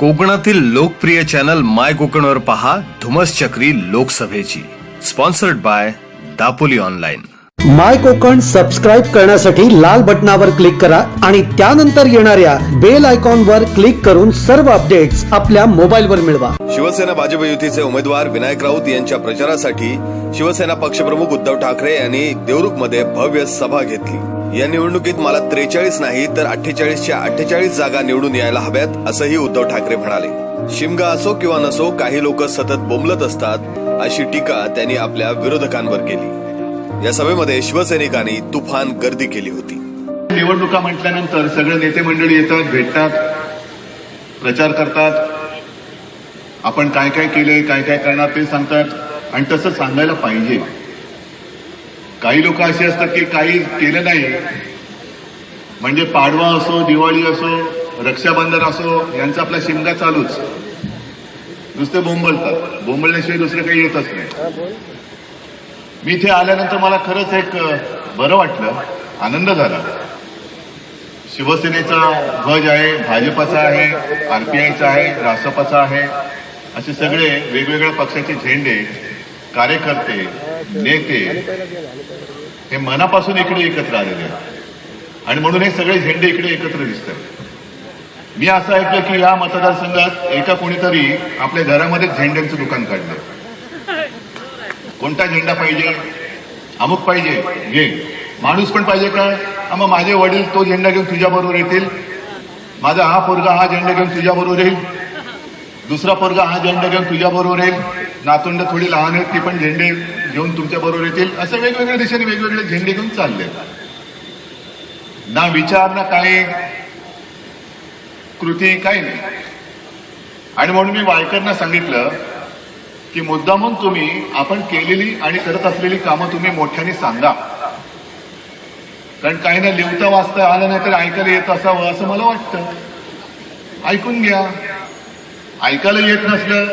कोकणातील लोकप्रिय चॅनल माय कोकणवर पहा धुमस चक्री लोकसभेची. Sponsored by Dapoli online my Konkan subscribe करण्यासाठी लाल बटनावर क्लिक करा आणि त्यानंतर येणाऱ्या बेल आयकॉनवर क्लिक करून सर्व अपडेट्स आपल्या मोबाईलवर मिळवा. शिवसेना भाजप युतीचे उमेदवार विनायक राऊत यांच्या प्रचारासाठी शिवसेना पक्षप्रमुख उद्धव ठाकरे यांनी देवरुखमध्ये भव्य सभा घेतली. या निवडणुकीत मला त्रेचाळीस नाही तर अठ्ठेचाळीसच्या अठ्ठेचाळीस जागा निवडून यायला हव्यात असंही उद्धव ठाकरे म्हणाले. शिमगा असो किंवा नसो काही लोक सतत बोंबलत असतात अशी टीका त्यांनी आपल्या विरोधकांवर केली. या सभेमध्ये शिवसैनिकांनी तुफान गर्दी केली होती. निवडणुका म्हटल्यानंतर सगळे नेते मंडळी येतात भेटतात प्रचार करतात. आपण काय काय केलंय काय काय करणार ते सांगतात. आणि तसं सांगायला पाहिजे. काही लोक असे असतात की काही केलं नाही. म्हणजे पाडवा असो दिवाळी असो रक्षाबंधन असो यांचा आपला शिमगा चालूच. नुसते बोंबलतात. बोंबलण्याशिवाय दुसरं काही येतच नाही. मी इथे आल्यानंतर मला खरंच एक बरं वाटलं. आनंद झाला. शिवसेनेचा ध्वज आहे भाजपाचा आहे आरपीआयचा आहे रासपाचा आहे असे सगळे वेगवेगळ्या पक्षाचे झेंडे कार्यकर्ते नेते हे मनापासून इकडे एकत्र आलेले आहेत. आणि म्हणून हे सगळे झेंडे इकडे एकत्र दिसतात. मी असं ऐकलं की या मतदारसंघात एका कोणीतरी आपल्या घरामध्ये झेंड्यांचं दुकान काढलं. कोणता झेंडा पाहिजे? अमुक पाहिजे? घे. माणूस पण पाहिजे का? मग माझे वडील तो झेंडा घेऊन तुझ्याबरोबर येतील. माझा हा पोरगा हा झेंडा घेऊन तुझ्याबरोबर येईल. दुसरा पोरगा हा झेंडा घेऊन तुझ्या बरोबर येईल. नातोंड थोडी लहान आहेत ती पण झेंडे घेऊन तुमच्या बरोबर येतील. असं वेगवेगळ्या देशाने वेगवेगळे झेंडे घेऊन चालले. ना विचार ना काय कृती काही नाही. आणि म्हणून मी वायकरना सांगितलं की मुद्दामून तुम्ही आपण केलेली आणि करत असलेली कामं तुम्ही मोठ्याने सांगा. कारण काही ना लिहिता वाचता आलं नाही तर ऐकायला येत असावं असं मला वाटतं. ऐकून घ्या. ऐकायला येत नसलं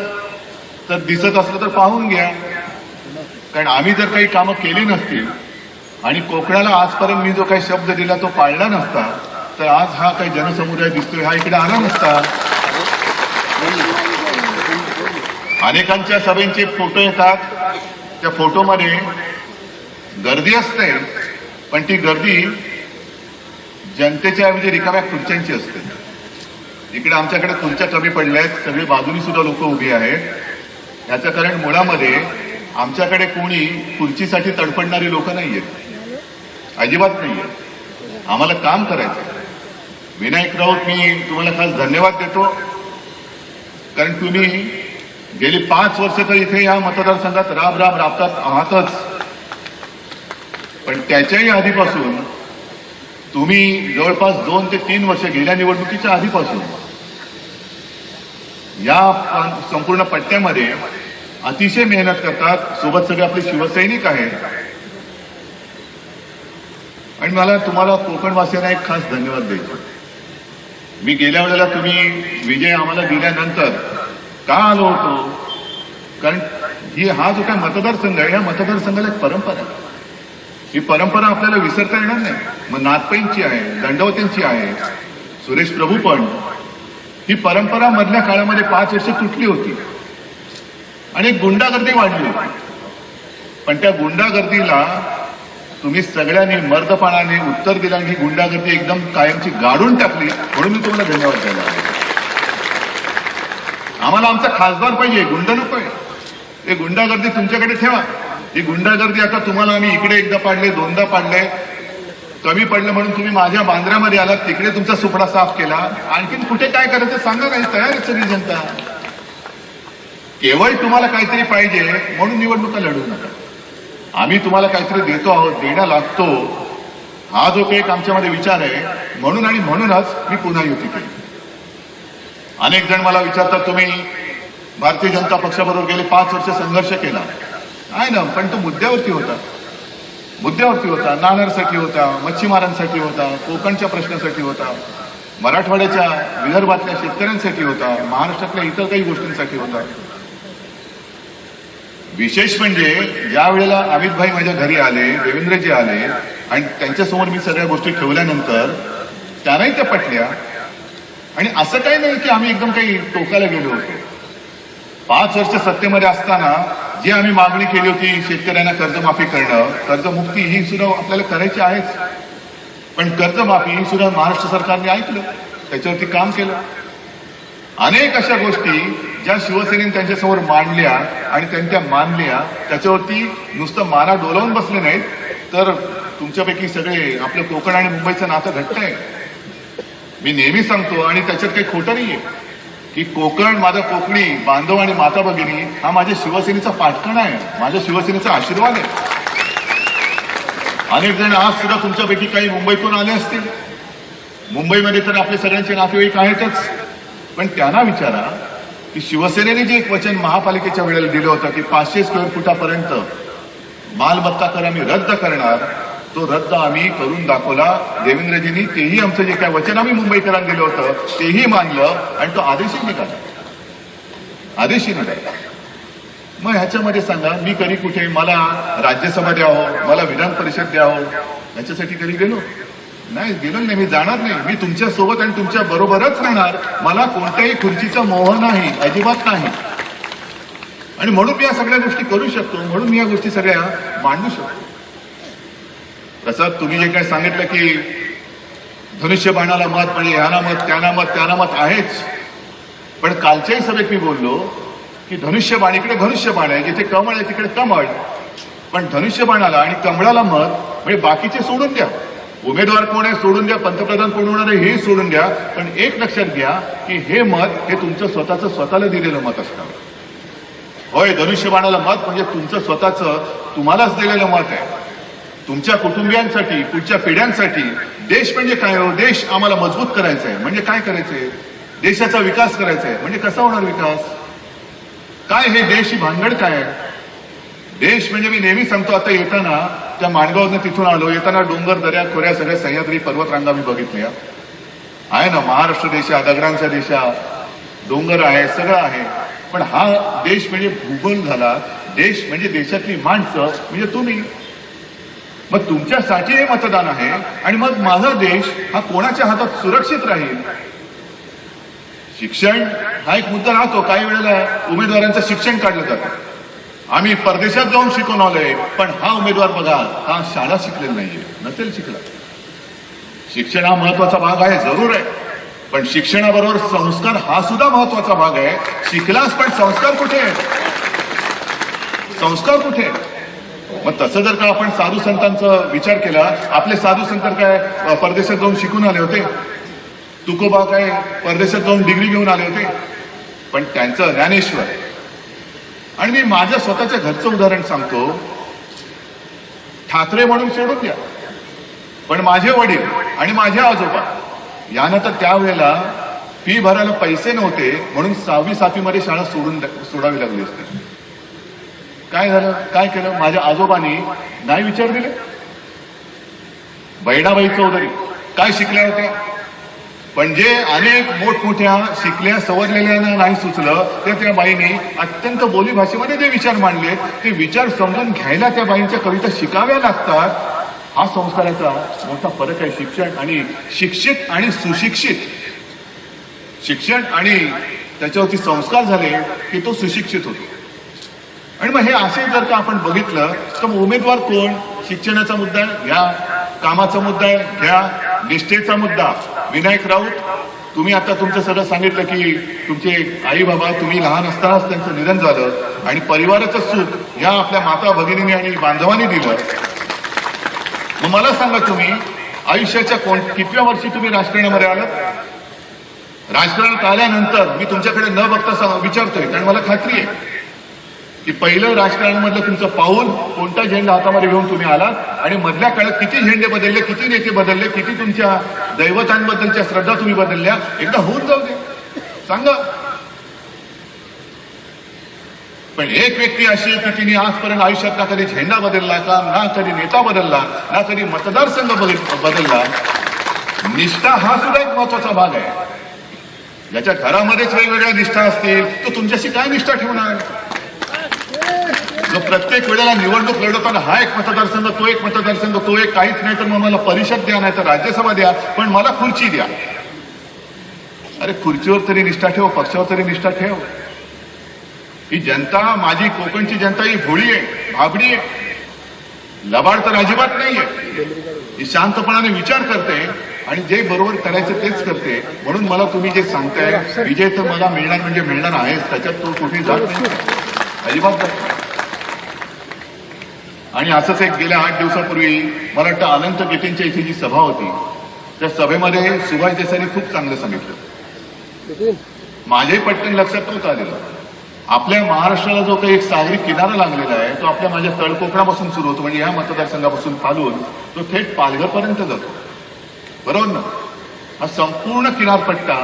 तर दिसत असलं तर पाहून घ्या. कारण आम्ही जर काही कामं केली नसतील आणि कोकणाला आजपर्यंत मी जो काही शब्द दिला तो पाळला नसता तर आज हा काही जनसमुदाय दिसतोय हा इकडे आला नसता. अनेकांच्या सभेंचे फोटो येतात. त्या फोटोमध्ये गर्दी असते पण ती गर्दी जनतेच्या ऐवजी रिकाम्या खुर्च्यांची असते. इकडे आमच्याकडे खुर्च्या कमी पडल्या आहेत. सगळी बाजूनी सुद्धा लोक उभी आहेत. याचं कारण मुळामध्ये आमच्याकडे कोणी खुर्चीसाठी तडफडणारी लोक नाही आहेत अजिबात नाही आहेत आम्हाला काम करायचं विनायक राऊत मी तुम्हाला खास धन्यवाद देतो. कारण तुम्ही गेली पाच वर्ष तर इथे या मतदारसंघात राब राब राबतात आहातच. पण त्याच्याही आधीपासून तुम्ही जवळपास दोन ते तीन वर्ष गेल्या निवडणुकीच्या आधीपासून या संपूर्ण पट्ट्यामध्ये अतिशय मेहनत करतात. सोबत सगळे आपले शिवसैनिक आहेत. आणि मला तुम्हाला कोकणवासियांना एक खास धन्यवाद द्यायचा मी गेल्या वेळेला तुम्ही विजय आम्हाला दिल्यानंतर का आलो होतो? कारण ही हा जो काय मतदारसंघ आहे या मतदारसंघाला एक परंपरा आहे. ही परंपरा आपल्याला विसरता येणार नाही. मग नाथपैंची आहे दंडवतींची आहे सुरेश प्रभू पण. ही परंपरा मधल्या काळामध्ये पाच वर्ष तुटली होती. आणि गुंडागर्दी वाढली. होती पण त्या गुंडागर्दीला तुम्ही सगळ्यांनी मर्दपणाने उत्तर दिलं आणि ही गुंडागर्दी एकदम कायमची गाडून टाकली म्हणून मी तुम्हाला धन्यवाद द्यायला आम्हाला आमचा खासदार पाहिजे गुंड नकोय हे गुंडागर्दी तुमच्याकडे ठेवा. ही गुंडागर्दी आता तुम्हाला आम्ही इकडे एकदा पाडले दोनदा पाडले. कमी पडलं म्हणून तुम्ही माझ्या बांद्र्यामध्ये आलात तिकडे तुमचा सुपडा साफ केला. आणखीन कुठे काय करायचं सांगा नाही तयार सगळी जनता. केवळ तुम्हाला काहीतरी पाहिजे म्हणून निवडणुका लढू नका. आम्ही तुम्हाला काहीतरी देतो आहोत देण्या लागतो. हा जो काही एक आमच्यामध्ये विचार आहे म्हणून आणि म्हणूनच मी पुन्हा युती केली. अनेक जण मला विचारतात तुम्ही भारतीय जनता पक्षाबरोबर गेले पाच वर्ष संघर्ष केला. आहे ना पण तो मुद्द्यावरती होता. मुद्द्यावरती होता नाणारसाठी होता मच्छीमारांसाठी होता कोकणच्या प्रश्नासाठी होता मराठवाड्याच्या विदर्भातल्या शेतकऱ्यांसाठी होता महाराष्ट्रातल्या इतर काही गोष्टींसाठी होता. विशेष म्हणजे ज्या वेळेला अमित भाई माझ्या घरी आले देवेंद्रजी आले आणि त्यांच्यासमोर मी सगळ्या गोष्टी ठेवल्यानंतर त्यांनाही त्या पटल्या. आणि असं काही नाही की आम्ही एकदम काही टोकाला गेलो होतो. पाच वर्ष सत्तेमध्ये असताना जी आम्ही मागणी केली होती शेतकऱ्यांना कर्जमाफी करणं कर्जमुक्ती ही सुद्धा आपल्याला करायची आहेच. पण कर्जमाफी ही सुद्धा महाराष्ट्र सरकारने ऐकलं त्याच्यावरती काम केलं. अनेक अशा गोष्टी ज्या शिवसेनेने त्यांच्यासमोर मांडल्या आणि त्यांच्या मानल्या त्याच्यावरती नुसतं माना डोलावून बसले नाहीत. तर तुमच्यापैकी सगळे आपलं कोकण आणि मुंबईचं नातं घट्ट आहे. मी नेहमी सांगतो आणि त्याच्यात काही खोटं आहे की कोकण माझा कोकणी बांधव आणि माता भगिनी हा माझ्या शिवसेनेचा पाठकण आहे. माझ्या शिवसेनेचा आशीर्वाद आहे. अनेक जण आज सुद्धा तुमच्यापैकी काही मुंबईतून आले असतील. मुंबईमध्ये तर आपले सगळ्यांचे नातेवाईक आहेतच. पण त्यांना विचारा की शिवसेनेने जे एक वचन महापालिकेच्या वेळेला दिलं होतं की पाचशे स्क्वेअर फुटापर्यंत मालमत्ता कर आम्ही रद्द करणार तो रद्द आम्ही करून दाखवला. देवेंद्रजींनी तेही आमचं जे काय वचन आम्ही मुंबईकरांना दिलं होतं तेही मानलं आणि तो आदेशही निघाला आदेशही निघाला मग ह्याच्यामध्ये सांगा मी कधी कुठे मला राज्यसभा द्यावं मला विधान परिषद द्यावं याच्यासाठी कधी गेलो? नाही गेलो नाही मी जाणार नाही. मी तुमच्यासोबत आणि तुमच्या बरोबरच राहणार. मला कोणत्याही खुर्चीचा मोह नाही अजिबात नाही. आणि म्हणून मी या सगळ्या गोष्टी करू शकतो म्हणून मी या गोष्टी सगळ्या मांडू शकतो. तसं तुम्ही जे काय सांगितलं की धनुष्यबाणाला मत म्हणजे ह्याना मत त्याना मत त्याना मत आहेच. पण कालच्याही सभेत मी बोललो की धनुष्यबाणीकडे धनुष्यबाण आहे जिथे कमळ आहे तिकडे कमळ. पण धनुष्यबाणाला आणि कमळाला मत म्हणजे बाकीचे सोडून द्या. उमेदवार कोण आहे सोडून द्या पंतप्रधान कोण होणार आहे हे सोडून द्या. पण एक लक्षात घ्या की हे मत हे तुमचं स्वतःचं स्वतःला दिलेलं मत असणार होय धनुष्यबाणाला मत म्हणजे तुमचं स्वतःचं तुम्हालाच दिलेलं मत आहे. तुमच्या कुटुंबियांसाठी पुढच्या पिढ्यांसाठी. देश म्हणजे काय हो? देश आम्हाला मजबूत करायचा आहे. म्हणजे काय करायचंय देशाचा विकास करायचा आहे. म्हणजे कसा होणार विकास? काय हे देश ही भानगड काय आहे? देश म्हणजे मी नेहमी सांगतो आता येताना त्या माणगावनं तिथून आलो. येताना डोंगर दर्या खोऱ्या सगळ्या सह्याद्री पर्वतरांगा मी बघितल्या. आहे ना महाराष्ट्र देशा आहे दगडांचा डोंगर आहे सगळं आहे. पण हा देश म्हणजे भूगोल झाला. देश म्हणजे देशातली माणसं. म्हणजे तुम्ही. मग तुमच्यासाठी हे मतदान आहे आणि मग माझा देश हा कोणाच्या हातात सुरक्षित राहील? शिक्षण हा एक मुद्दा राहतो. काही वेळेला उमेदवारांचं शिक्षण काढलं जातं. आम्ही परदेशात जाऊन शिकून आलोय पण हा उमेदवार बघा हा शाळा शिकलेला नाहीये. नसेल शिकला. शिक्षण हा महत्त्वाचा भाग आहे जरूर आहे. पण शिक्षणाबरोबर संस्कार हा सुद्धा महत्त्वाचा भाग आहे. शिकलास पण संस्कार कुठे? संस्कार कुठे? आहे मग तसं जर का आपण साधू संतांचा विचार केला आपले साधू संत काय परदेशात जाऊन शिकून आले होते? तुकोबा काय परदेशात जाऊन डिग्री घेऊन आले होते? पण त्यांचं ज्ञानेश्वर आणि मी माझ्या स्वतःच्या घरचं उदाहरण सांगतो. ठाकरे म्हणून सोडून द्या. पण माझे वडील आणि माझे आजोबा यानं तर त्यावेळेला फी भरायला पैसे नव्हते म्हणून सहावी सातवीमध्ये शाळा सोडून सोडावी लागली असते. काय झालं? काय केलं? माझ्या आजोबांनी नाही विचार दिले? बहिणाबाई चौधरी काय शिकल्या होत्या? पण जे अनेक मोठमोठ्या शिकल्या सवरलेल्यांना नाही सुचलं तर त्या बाईने अत्यंत बोली भाषेमध्ये जे विचार मांडले ते विचार समजून घ्यायला त्या बाईंच्या कविता शिकाव्या लागतात. हा संस्काराचा मोठा फरक आहे शिक्षण आणि शिक्षित आणि सुशिक्षित. शिक्षण आणि त्याच्यावरती संस्कार झाले की तो सुशिक्षित होतो. आणि मग हे असे जर का आपण बघितलं तर मग उमेदवार कोण? शिक्षणाचा मुद्दा आहे घ्या. कामाचा मुद्दा आहे घ्या. निष्ठेचा मुद्दा. विनायक राऊत तुम्ही आता तुमचं सगळं सांगितलं की तुमचे आई बाबा तुम्ही लहान असतानाच त्यांचं निधन झालं आणि परिवाराचं सुख ह्या आपल्या माता भगिनीने आणि बांधवांनी दिलं. मग मला सांगा तुम्ही आयुष्याच्या कोण कितव्या वर्षी तुम्ही राजकारणामध्ये आलात? राजकारणात आल्यानंतर मी तुमच्याकडे न बघता विचारतोय कारण मला खात्री आहे. की पहिलं राजकारणामधलं तुमचं पाऊल कोणता झेंडा हातामध्ये घेऊन तुम्ही आलात? आणि मधल्या काळात किती झेंडे बदलले किती नेते बदलले किती तुमच्या दैवतांबद्दलच्या श्रद्धा तुम्ही बदलल्या? एकदा होऊन जाऊ दे. सांगा. पण एक व्यक्ती अशी की तिने आजपर्यंत आयुष्यात ना कधी झेंडा बदलला का ना कधी नेता बदलला ना कधी मतदारसंघ बदल- बदलला. निष्ठा हा सुद्धा एक महत्त्वाचा भाग आहे. ज्याच्या घरामध्येच वेगवेगळ्या निष्ठा असतील तो तुमच्याशी काय निष्ठा ठेवणार? जो प्रत्येक वेळेला निवडणूक लढवताना हा एक मतदारसंघ तो एक मतदारसंघ तो एक काहीच नाही तर मग मला परिषद द्या नाही तर राज्यसभा द्या पण मला खुर्ची द्या. अरे खुर्चीवर तरी निष्ठा ठेव पक्षावर तरी निष्ठा ठेव. ही जनता माझी कोकणची जनता ही भोळी आहे भाबडी आहे. लबाड तर अजिबात नाहीये. ही शांतपणाने विचार करते आणि जे बरोबर करायचं तेच करते. म्हणून मला तुम्ही जे सांगताय विजय तर मला मिळणार म्हणजे मिळणार आहेच त्याच्यात तो कुठे जात नाही. अजिबात आणि असंच एक गेल्या आठ दिवसापूर्वी मला वाटतं अनंत गेटेंच्या इथे जी सभा होती त्या सभेमध्ये सुभाष देसाईंनी खूप चांगलं सांगितलं. माझ्याही पटकन लक्षात नव्हतं आलेलं. आपल्या महाराष्ट्राला जो काही एक सागरी किनारा लागलेला आहे तो आपल्या माझ्या तळकोकणापासून सुरू होतो म्हणजे या मतदारसंघापासून चालून तो थेट पालघरपर्यंत जातो. बरोबर ना? हा संपूर्ण किनारपट्टा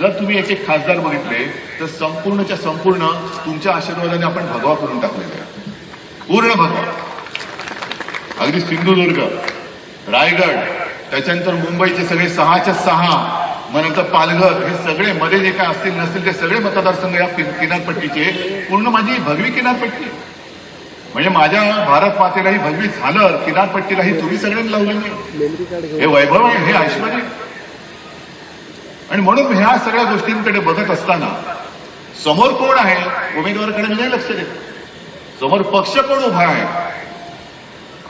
जर तुम्ही एक एक खासदार बघितले तर संपूर्णच्या संपूर्ण तुमच्या आशीर्वादाने आपण भगवा करून टाकलेला आहे. पूर्ण भगवा. अगदी सिंधुदुर्ग रायगड त्याच्यानंतर मुंबईचे सगळे सहाच्या सहा मग नंतर पालघर हे सगळे मध्ये जे काय असतील नसतील ते सगळे मतदारसंघ या किनारपट्टीचे. पूर्ण माझी भगवी किनारपट्टी. म्हणजे माझ्या भारत मातेलाही भगवी झालं किनारपट्टीलाही तुम्ही सगळ्यांनी लावलेली हे वैभव आहे हे ऐश्वर आहे. आणि म्हणून ह्या सगळ्या गोष्टींकडे बघत असताना समोर कोण आहे उमेदवाराकडे मी नाही लक्ष देत. समोर पक्ष कोण उभा आहे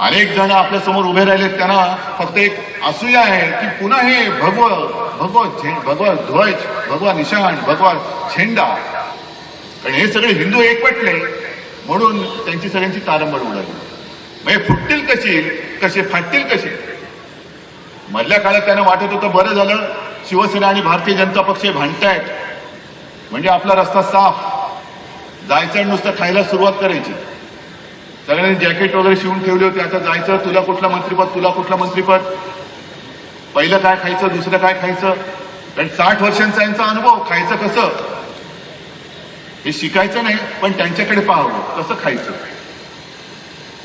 अनेक जण आपल्यासमोर उभे राहिले त्यांना फक्त एक असूया आहे की पुन्हा हे भगव भगव झे- भगवा ध्वज भगवा निशाण भगवा झेंडा. कारण हे सगळे हिंदू एकवटले म्हणून त्यांची सगळ्यांची तारंबळ उडाली. म्हणजे फुटतील कशी? कसे फाटतील कसे? मधल्या काळात त्यांना वाटत होतं बरं झालं शिवसेना आणि भारतीय जनता पक्ष भांडतायत. म्हणजे आपला रस्ता साफ. जायचं आणि नुसतं खायला सुरुवात करायची. सगळ्यांनी जॅकेट वगैरे शिवून ठेवले होते. आता जायचं तुला कुठला मंत्रीपद तुला कुठला मंत्रीपद? पहिलं काय खायचं दुसरं काय खायचं? कारण साठ वर्षांचा यांचा अनुभव खायचं कसं? हे शिकायचं नाही पण त्यांच्याकडे पाहावं कसं खायचं?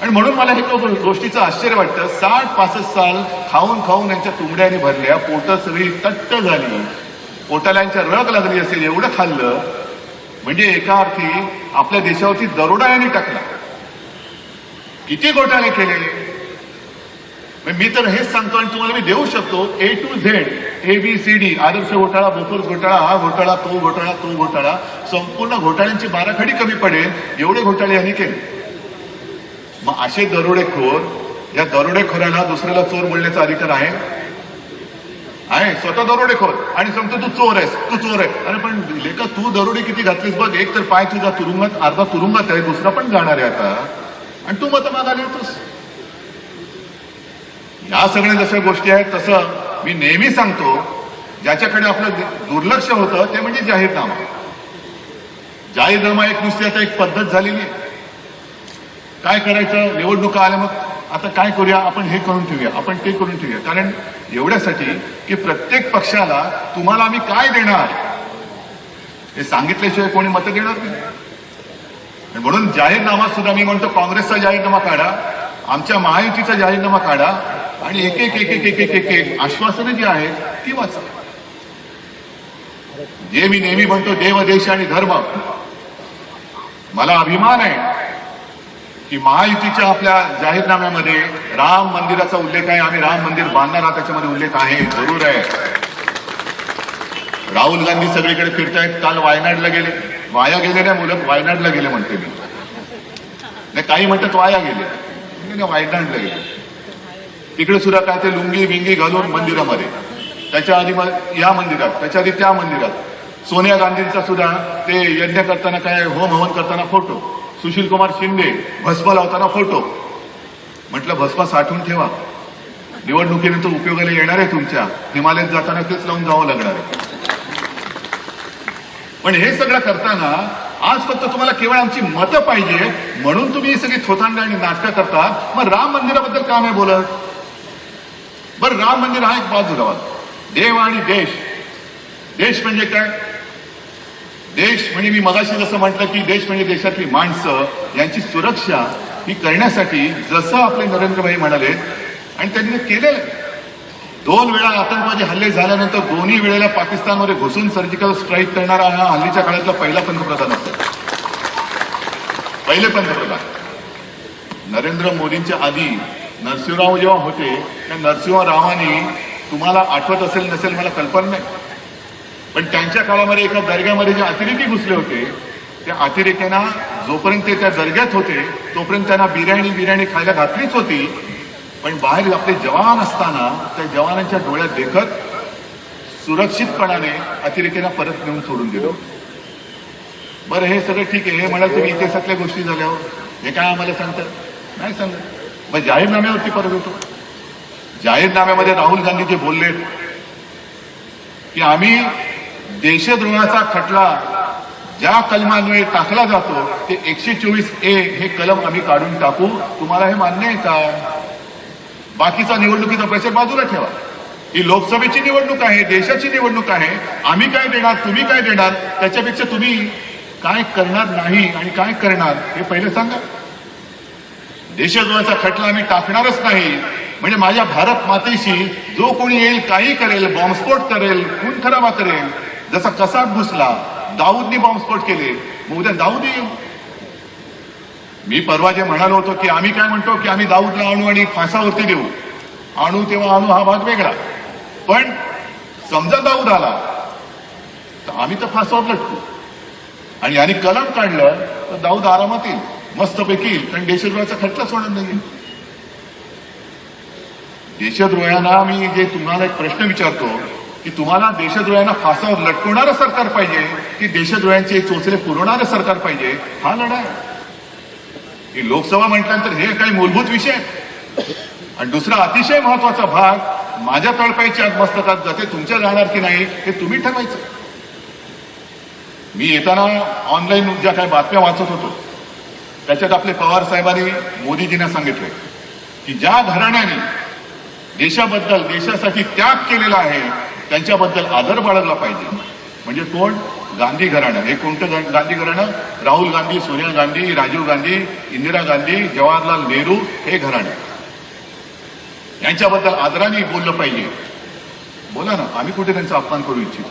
आणि म्हणून मला हे गोष्टीचं आश्चर्य वाटतं. साठ पासष्ट साल खाऊन खाऊन यांच्या तुंबड्याने भरल्या पोटं सगळी तट्ट झाली. पोटाला यांच्या रग लागली असेल एवढं खाल्लं. म्हणजे एका अर्थी आपल्या देशावरती दरोडा यांनी टाकला. किती घोटाळे केले मग मी तर हेच सांगतो आणि तुम्हाला मी देऊ शकतो A to Z A B C D Adarsh घोटाळा बोफोर्स घोटाळा हा घोटाळा तो घोटाळा तो घोटाळा संपूर्ण घोटाळ्यांची बाराखडी कमी पडेल एवढे घोटाळे यांनी केले. मग असे दरोडेखोर या दरोडेखोराला दुसऱ्याला चोर बोलण्याचा अधिकार आहे? आहे स्वतः दरोडेखोर. आणि सांगतो तू चोर आहेस तू चोर आहे. अरे पण लेखा तू दरोडे किती घातलीस बघ एक तर पाय तुझा तुरुंगात अर्धा तुरुंगात आहे दुसरा पण जाणार आहे आता. आणि तू मत मागायला येतोस. या सगळ्या जशा गोष्टी आहेत तसं मी नेहमी सांगतो ज्याच्याकडे आपलं दुर्लक्ष होतं ते म्हणजे जाहीरनामा. जाहीरनामा एक नुसती आता एक पद्धत झालेली आहे. काय करायचं? निवडणुका आल्या मग आता काय करूया? आपण हे करून ठेवूया आपण ते करून ठेवूया. कारण एवढ्यासाठी की प्रत्येक पक्षाला तुम्हाला आम्ही काय देणार? हे सांगितल्याशिवाय कोणी मतं देणार नाही. म्हणून जाहीरनामा सुद्धा मी म्हणतो काँग्रेसचा जाहीरनामा काढा आमच्या महायुतीचा जाहीरनामा काढा आणि एक एक एक एक एक एक एक आश्वासनं जी आहेत ती वाचा. जे मी नेहमी म्हणतो देव देश आणि धर्म. मला अभिमान आहे की महायुतीच्या आपल्या जाहीरनाम्यामध्ये राम मंदिराचा उल्लेख आहे आम्ही राम मंदिर बांधणार त्याच्यामध्ये उल्लेख आहे जरूर आहे. राहुल गांधी सगळीकडे फिरतायत काल वायनाडला गेले. वाया गेलेल्या मुलं वायनाडला गेले म्हणते मी. नाही काही म्हणतात वाया गेले. वायनाडला गेले. तिकडे सुद्धा काय ते लुंगी बिंगी घालून मंदिरामध्ये. त्याच्या आधी मग या मंदिरात त्याच्या आधी त्या मंदिरात. सोनिया गांधींचा सुद्धा ते यज्ञ करताना काय होम हवन करताना फोटो. सुशील कुमार शिंदे भस्म लावताना फोटो. म्हटलं भस्मा साठवून ठेवा. निवडणुकीनंतर उपयोगाला येणार आहे तुमच्या. हिमालयात जाताना तेच लावून जावं लागणार आहे. पण हे सगळं करताना आज फक्त तुम्हाला केवळ आमची मतं पाहिजे म्हणून तुम्ही ही सगळी थोतांड आणि नाटकं करता. मग राम मंदिराबद्दल का नाही बोलत? बरं राम मंदिर हा एक बाजू गावात. देव आणि देश. देश म्हणजे काय? देश म्हणजे मी मगाशी जसं म्हटलं की देश म्हणजे देशातली माणसं. यांची सुरक्षा ही करण्यासाठी जसं आपले नरेंद्रभाई म्हणाले आणि त्यांनी केलेलं दोन वेळा आतंकवादी हल्ले झाल्यानंतर दोन्ही वेळेला पाकिस्तानमध्ये घुसून सर्जिकल स्ट्राईक करणारा हा हल्लीच्या काळातला पहिला पंतप्रधान असतो पहिले पंतप्रधान. नरेंद्र मोदींच्या आधी नरसिंहराव जेव्हा होते त्या नरसिंहरावांनी तुम्हाला आठवत असेल नसेल मला कल्पना नाही. पण त्यांच्या काळामध्ये एका दर्ग्यामध्ये जे अतिरेकी घुसले होते त्या अतिरेक्यांना जोपर्यंत ते त्या दर्ग्यात होते तोपर्यंत त्यांना बिर्याणी बिर्याणी खायला घातलीच होती. पण बाहेर आपले जवान असताना त्या जवानांच्या डोळ्यात देखत सुरक्षितपणाने अतिरेकेला परत नेऊन सोडून दिलं. बरं हे सगळं ठीक आहे. हे म्हणाल तुम्ही इतिहासातल्या गोष्टी झाल्यावर हो. हे. काय आम्हाला सांगतात? नाही सांगत. मग जाहीरनाम्यावरती परत होतो जाहीरनाम्यामध्ये राहुल गांधी जे बोलले की आम्ही देशद्रोहाचा खटला ज्या कलमान्वये टाकला जातो ते एकशे चोवीस ए हे कलम आम्ही काढून टाकू. तुम्हाला हे मान्य आहे का? बाकीचा निवडणुकीचा पैसे बाजूला ठेवा. ही लोकसभेची निवडणूक आहे देशाची निवडणूक आहे. आम्ही काय देणार तुम्ही काय देणार त्याच्यापेक्षा तुम्ही काय करणार नाही आणि काय करणार हे पहिले सांगा. देशद्रोहाचा खटला आम्ही टाकणारच नाही. म्हणजे माझ्या भारत मातेशी जो कोणी येईल काही करेल बॉम्बस्फोट करेल खून खराबा करेल जसा कसाब घुसला दाऊदनी बॉम्बस्फोट केले. मग उद्या दाऊद येईल. मी परवा जे म्हणालो होतो की आम्ही काय म्हणतो की आम्ही दाऊदला आणू आणि फासावरती देऊ. आणू तेव्हा आणू हा भाग वेगळा. पण समजा दाऊद आला तर आम्ही तर फासावर लटकू. आणि याने कलम काढलं तर दाऊद आरामात येईल. मस्तपैकी येईल. कारण देशद्रोहाचा खटला होणार नाही. देशद्रोहांना मी जे तुम्हाला एक प्रश्न विचारतो की तुम्हाला देशद्रोहांना फासावर लटकवणारं सरकार पाहिजे की देशद्रोहांचे चोचले पुरवणारं सरकार पाहिजे? हा लढा आहे ही लोकसभा म्हटल्यानंतर हे काही मूलभूत विषय आहेत. आणि दुसरा अतिशय महत्त्वाचा भाग माझ्या तळपायच्या आत मस्तकात जाते तुमच्या जाणार की नाही हे तुम्ही ठरवायचं मी येताना ऑनलाईन ज्या काही बातम्या वाचत होतो त्याच्यात आपले पवार साहेबांनी मोदीजींना सांगितले की ज्या घराण्याने देशाबद्दल देशासाठी त्याग केलेला आहे त्यांच्याबद्दल आदर बाळगला पाहिजे म्हणजे कोण? गांधी घराणं. हे कोणतं गांधी घराणं? राहुल गांधी सोनिया गांधी राजीव गांधी इंदिरा गांधी जवाहरलाल नेहरू हे घराणं. यांच्याबद्दल आदराने बोललं पाहिजे. बोला ना आम्ही कुठे त्यांचा अपमान करू इच्छितो?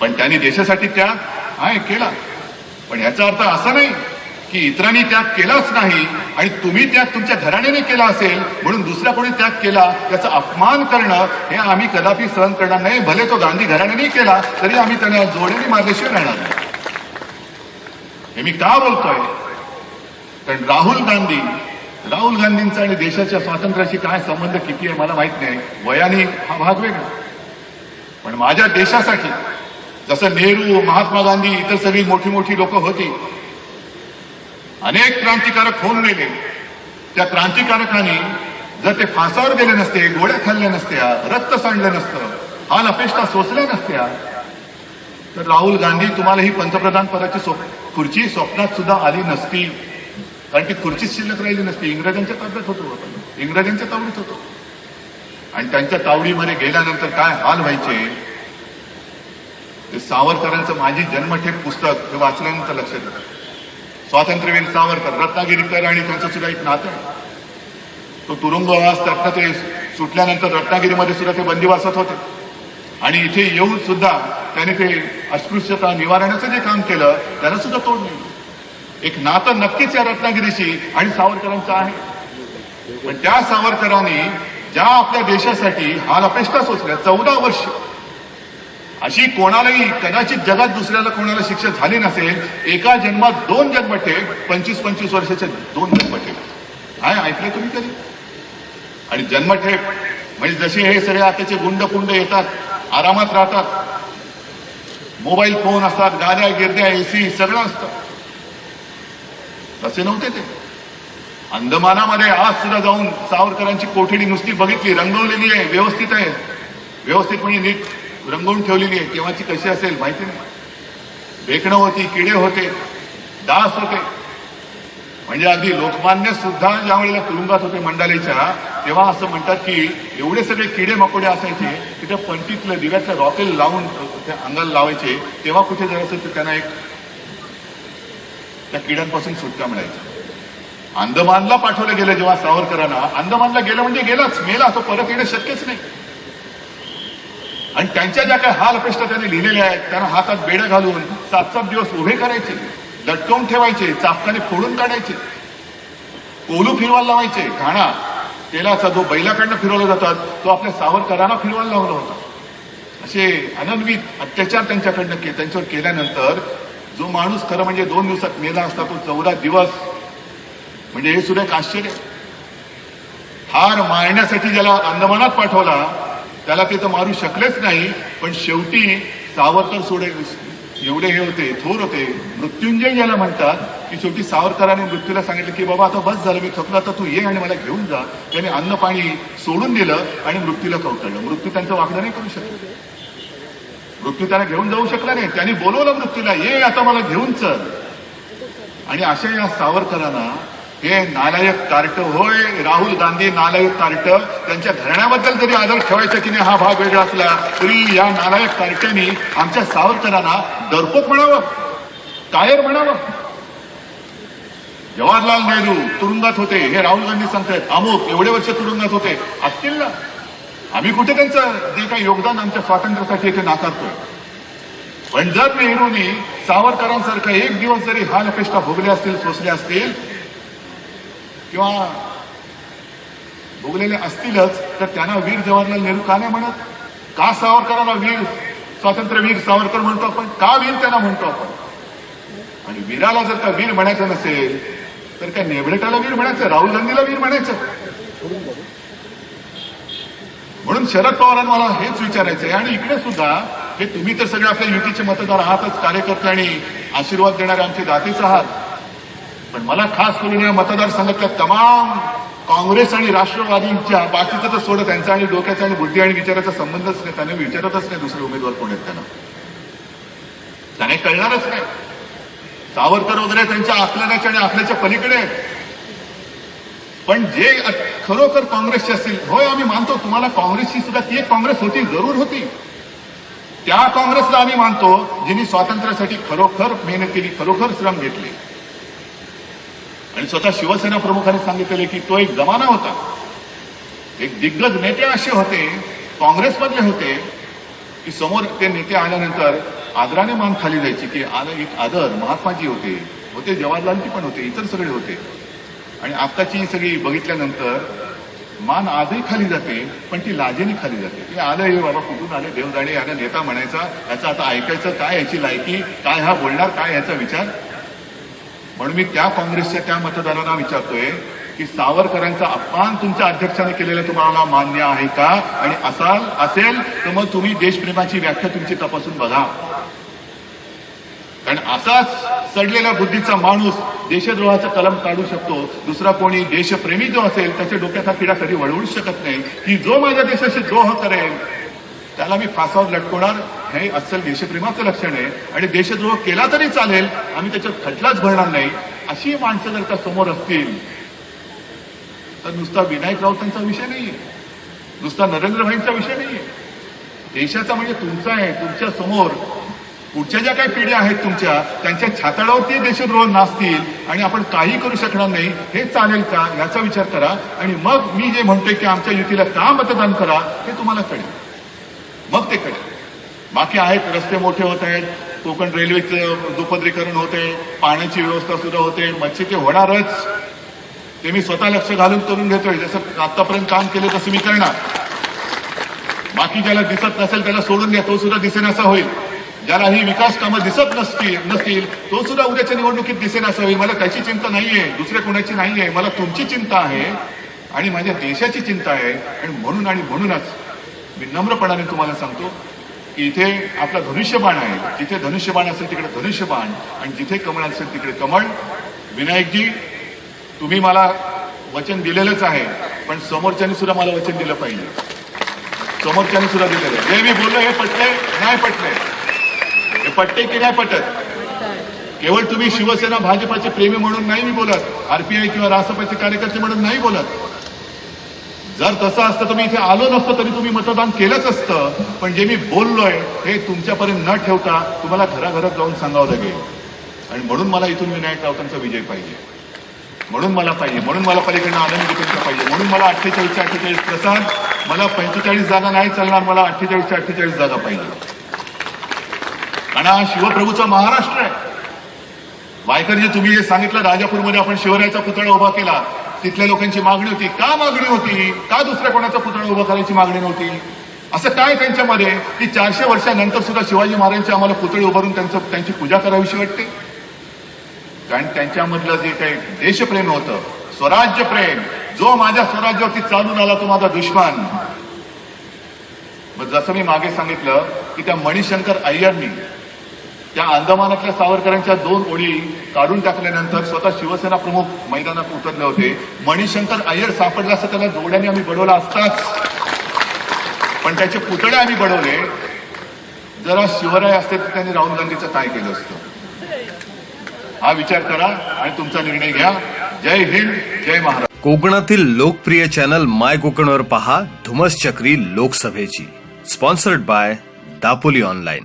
पण त्यांनी देशासाठी त्याग आहे केला. पण याचा अर्थ असा नाही की इतरांनी त्याग केलाच नाही आणि तुम्ही त्याग तुमच्या घराण्याने केला असेल म्हणून दुसऱ्या कोणी त्याग केला त्याचा अपमान करणं हे आम्ही कदापि सहन करणार नाही. भले तो गांधी घराण्याने केला तरी आम्ही त्यांना जोडीने मार्गशिवाय राहणार नाही. हे मी का बोलतोय? कारण राहुल गांधी राहुल गांधींचा आणि देशाच्या स्वातंत्र्याशी काय संबंध किती आहे मला माहीत नाही. वयाने हा भाग वेगळा. पण माझ्या देशासाठी जसं नेहरू महात्मा गांधी इतर सगळी मोठी मोठी लोक होती अनेक क्रांतिकारक होऊन गेले त्या क्रांतिकारकांनी जर ते फासावर गेले नसते गोळ्या खाल्ल्या नसत्या रक्त सांडलं नसतं हाल अपेक्षा सोसल्या नसत्या तर राहुल गांधी तुम्हाला ही पंतप्रधान पदाची सो, खुर्ची स्वप्नात सुद्धा आली नसती कारण ती खुर्चीच शिल्लक राहिली नसती. इंग्रजांच्या ताब्यात होतो आपण. इंग्रजांच्या तावडीत होतो. आणि त्यांच्या तावडीमध्ये गेल्यानंतर काय हाल व्हायचे ते सावरकरांचं माझी जन्मठेप पुस्तक हे वाचल्यानंतर लक्षात येतं. स्वातंत्र्यवीर सावरकर रत्नागिरीकर आणि त्यांचं सुद्धा एक नातं. तो तुरुंगवास त्यातनं ते सुटल्यानंतर रत्नागिरीमध्ये सुद्धा ते बंदिवासात होते. आणि इथे येऊन सुद्धा त्याने ते अस्पृश्यता निवारण्याचं जे काम केलं त्याला सुद्धा तोड नाही एक नातं नक्कीच या रत्नागिरीशी आणि सावरकरांचं आहे. पण त्या सावरकरांनी ज्या आपल्या देशासाठी हाल अपेष्टा सोचल्या चौदा वर्ष अशी कोणालाही कदाचित जगात दुसऱ्याला कोणाला शिक्षा झाली नसेल एका जन्मात दोन जन्मठेप पंचवीस पंचवीस वर्षाचे दोन जन्मठेप काय ऐकलं तुम्ही कधी? आणि जन्मठेप म्हणजे जसे हे सगळे आताचे गुंड कुंड येतात आरामात राहतात. मोबाईल फोन असतात गाड्या गिरड्या एसी सगळं असतं. तसे नव्हते ते. अंदमानामध्ये आज सुद्धा जाऊन सावरकरांची कोठडी नुसती बघितली रंगवलेली आहे व्यवस्थित आहे. व्यवस्थितपणे म्हणजे नीट रंगवून ठेवलेली आहे. केव्हाची कशी असेल माहिती नाही. बेकणं होती किडे होते डास होते. म्हणजे अगदी लोकमान्य सुद्धा ज्या वेळेला तुरुंगात होते मंडालेच्या तेव्हा असं म्हणतात की एवढे सगळे किडे मकोडे असायचे की त्या पंटीतलं दिव्याचं रॉकेल लावून त्या अंगाला लावायचे तेव्हा कुठे जायचं तर त्यांना एक त्या किड्यांपासून सुटका मिळायची. अंदमानला पाठवलं गेलं जेव्हा सावरकरांना. अंदमानला गेलं म्हणजे गेलाच मेला तो परत येणं शक्यच नाही. आणि त्यांच्या ज्या काही हाल अपेक्षा त्यांनी लिहिलेल्या आहेत त्यांना हातात बेडं घालून सात सात दिवस उभे करायचे लटकवून ठेवायचे चापकाने फोडून काढायचे. कोलू फिरवायला लावायचे घाणा. तेलाचा जो बैलाकडनं फिरवला जातात तो आपल्या सावरकरांना फिरवायला लावला होता. असे अनन्वित अत्याचार त्यांच्याकडनं के त्यांच्यावर केल्यानंतर जो माणूस खरं म्हणजे दोन दिवसात मेला असता तो चौदा दिवस. म्हणजे हे सुद्धा एक आश्चर्य. हार मारण्यासाठी ज्याला अंदमानात पाठवला त्याला ते तर मारू शकलेच नाही पण शेवटी सावरकर सोडे एवढे हे होते थोर होते. मृत्युंजय ज्याला म्हणतात की शेवटी सावरकरांनी मृत्यूला सांगितलं की बाबा आता बस झालं मी थकलो आता तू ये आणि मला घेऊन जा. त्याने अन्न पाणी सोडून दिलं आणि मृत्यूला कवतळलं मृत्यू त्यांचं वागणं नाही करू शकलं. मृत्यू त्याला घेऊन जाऊ शकला नाही. त्यांनी बोलवलं मृत्यूला ये आता मला घेऊन चल. आणि अशा या सावरकरांना हे नालायक तारट होय राहुल गांधी नालायक तारट. त्यांच्या घराण्याबद्दल जरी आदर ठेवायचा की नाही हा भाग वेगळा असला तरी या नालायक तारट्यांनी आमच्या सावरकरांना डरपोक म्हणावं कायर म्हणावं. जवाहरलाल नेहरू तुरुंगात होते हे राहुल गांधी सांगतायत अमुक एवढे वर्ष तुरुंगात होते असतील ना? आम्ही कुठे त्यांचं जे काही योगदान आमच्या स्वातंत्र्यासाठी इथे नाकारतोय? पण जर नेहरूंनी सावरकरांसारखं एक दिवस जरी हाल अपेष्टा भोगले असतील सोसले असतील किंवा भोगलेले असतीलच तर त्यांना वीर जवाहरलाल नेहरू का नाही म्हणत? का सावरकरांना वीर स्वातंत्र्यवीर सावरकर म्हणतो आपण? का वीर त्यांना म्हणतो आपण? आणि वीराला जर का वीर म्हणायचं नसेल तर काय नेबडेटाला वीर म्हणायचं राहुल गांधीला वीर म्हणायचं. म्हणून शरद पवारांना मला हेच विचारायचं आहे आणि इकडे सुद्धा हे तुम्ही तर सगळे आपल्या युतीचे मतदार आहातच कार्यकर्ते आणि आशीर्वाद देणारे आमचे दातेच आहात. पण मला खास करून या मतदारसंघातल्या तमाम काँग्रेस आणि राष्ट्रवादींच्या बाकीचं तर सोडत त्यांचा आणि डोक्याचा आणि बुद्धी आणि विचाराचा संबंधच नाही. त्याने विचारतच नाही दुसरे उमेदवार कोण आहेत त्यांना. त्याने कळणारच नाही. सावरकर वगैरे त्यांच्या आकलनाच्या आणि आखल्याच्या पलीकडे आहेत. पण जे खरोखर काँग्रेसचे असतील होय आम्ही मानतो तुम्हाला काँग्रेसची सुद्धा ती एक काँग्रेस होती जरूर होती. त्या काँग्रेसला आम्ही मानतो जिने स्वातंत्र्यासाठी खरोखर मेहनत केली खरोखर श्रम घेतले. आणि स्वतः शिवसेना प्रमुखांनी सांगितले की तो एक जमाना होता. एक दिग्गज नेते असे होते काँग्रेसमधले होते की समोर ते नेते आल्यानंतर आदराने मान खाली जायची की आलं एक आदर महात्माजी होते होते जवाहरलालजी पण होते इतर सगळे होते. आणि आत्ताची सगळी बघितल्यानंतर मान आजही खाली जाते पण ती लाजेने खाली जाते. हे आलं हे बाबा कुठून आले देवदाणे याला नेता म्हणायचा याचा आता ऐकायचं काय याची लायकी काय हा बोलणार काय याचा विचार? म्हणून मी त्या काँग्रेसच्या त्या मतदारांना विचारतोय की सावरकरांचा अपमान तुमच्या अध्यक्षाने केलेला तुम्हाला मान्य आहे का? आणि असाल असेल तर मग तुम्ही देशप्रेमाची व्याख्या तुमची तपासून बघा. कारण असाच सडलेल्या बुद्धीचा माणूस देशद्रोहाचा कलम काढू शकतो. दुसरा कोणी देशप्रेमी जो असेल त्याच्या डोक्याचा किडा कधी वळवूच शकत नाही. की जो माझ्या देशाशी द्रोह करेल त्याला मी फासावर लटकवणार हे अस्सल देशप्रेमाचं लक्षण आहे. आणि देशद्रोह केला तरी चालेल आम्ही त्याच्यात खटलाच भरणार नाही. अशी माणसं जर का समोर असतील तर नुसता विनायक राऊतांचा विषय नाहीये. नुसता नरेंद्रभाईंचा विषय नाहीये. देशाचा म्हणजे तुमचा आहे तुमच्यासमोर. पुढच्या ज्या काही पिढ्या आहेत तुमच्या त्यांच्या छाताडावरती देशद्रोह नाचतील आणि आपण काही करू शकणार नाही. हे चालेल का? याचा विचार करा. आणि मग मी जे म्हणतोय की आमच्या युतीला का मतदान करा हे तुम्हाला कळेल. मग ते कळेल. बाकी आहेत रस्ते मोठे होत आहेत कोकण रेल्वेचं दुपदरीकरण होते पाण्याची व्यवस्था सुद्धा होते मच्छी ते होणारच. ते मी स्वतः लक्ष घालून करून घेतोय जसं आतापर्यंत काम केलं तसं मी करणार. बाकी ज्याला दिसत नसेल त्याला सोडून द्या तो सुद्धा दिसेनासा होईल. ज्याला ही विकास कामं दिसत नसतील नसतील तो सुद्धा उद्याच्या निवडणुकीत दिसेनासा होईल. मला त्याची चिंता नाहीये दुसऱ्या कोणाची नाहीये मला तुमची चिंता आहे आणि माझ्या देशाची चिंता आहे. आणि म्हणून आणि म्हणूनच मी नम्रपणाने तुम्हाला सांगतो की इथे आपला धनुष्यबाण आहे. जिथे धनुष्यबाण असेल तिकडे धनुष्यबाण. आणि जिथे कमळ असेल तिकडे कमळ. विनायकजी तुम्ही मला वचन दिलेलंच आहे पण समोरच्यानी सुद्धा मला वचन दिलं पाहिजे. समोरच्याने सुद्धा दिलेलं आहे. मी बोललो हे पटले नाही पटले हे पटते की नाही पटत? केवळ तुम्ही शिवसेना भाजपाचे प्रेमी म्हणून नाही मी बोलत. आरपीआय किंवा रासपाचे कार्यकर्ते म्हणून नाही बोलत. जर तसं असतं तर मी इथे आलो नसतो तरी तुम्ही मतदान केलंच असतं. पण जे मी बोललोय हे तुमच्यापर्यंत न ठेवता तुम्हाला घराघरात जाऊन सांगावं लागेल. आणि म्हणून मला इथून विनायक राऊतांचा विजय पाहिजे. म्हणून मला पाहिजे म्हणून मला पलीकडनं आनंद विकेंद्र पाहिजे. म्हणून मला अठ्ठेचाळीसच्या अठ्ठेचाळीस प्रसाद मला पंचेचाळीस जागा नाही चालणार मला अठ्ठेचाळीसच्या अठ्ठेचाळीस जागा पाहिजे. कारण हा शिवप्रभूचा महाराष्ट्र आहे. वायकरजी तुम्ही हे सांगितलं राजापूरमध्ये आपण शिवरायाचा पुतळा उभा केला तिथल्या लोकांची मागणी होती. का मागणी होती? का दुसऱ्या कोणाचा पुतळा उभा करायची मागणी नव्हती? असं काय त्यांच्यामध्ये? की चारशे वर्षानंतर सुद्धा शिवाजी महाराजांचे आम्हाला पुतळे उभारून त्यांचं त्यांची पूजा करावीशी वाटते? कारण त्यांच्यामधलं जे काही देशप्रेम होतं स्वराज्य प्रेम जो माझ्या स्वराज्यावरती चालून आला तो माझा दुश्मन. मग जसं मी मागे सांगितलं की त्या मणिशंकर अय्यरनी त्या अंदमानातल्या सावरकरांच्या दोन ओळी काढून टाकल्यानंतर स्वतः शिवसेना प्रमुख मैदानात उतरले होते. मणिशंकर अय्यर सापडला असं त्याला जोड्याने आम्ही बडवला असताच. पण त्याचे पुतळे आम्ही बडवले. जरा शिवराय असते तर त्यांनी राहुल गांधीचं काय केलं असतं? हा विचार करा आणि तुमचा निर्णय घ्या. जय हिंद जय महाराष्ट्र. कोकणातील लोकप्रिय चॅनल माय कोकणवर पहा. धुमस चक्री लोकसभेची. Sponsored by Dapoli online.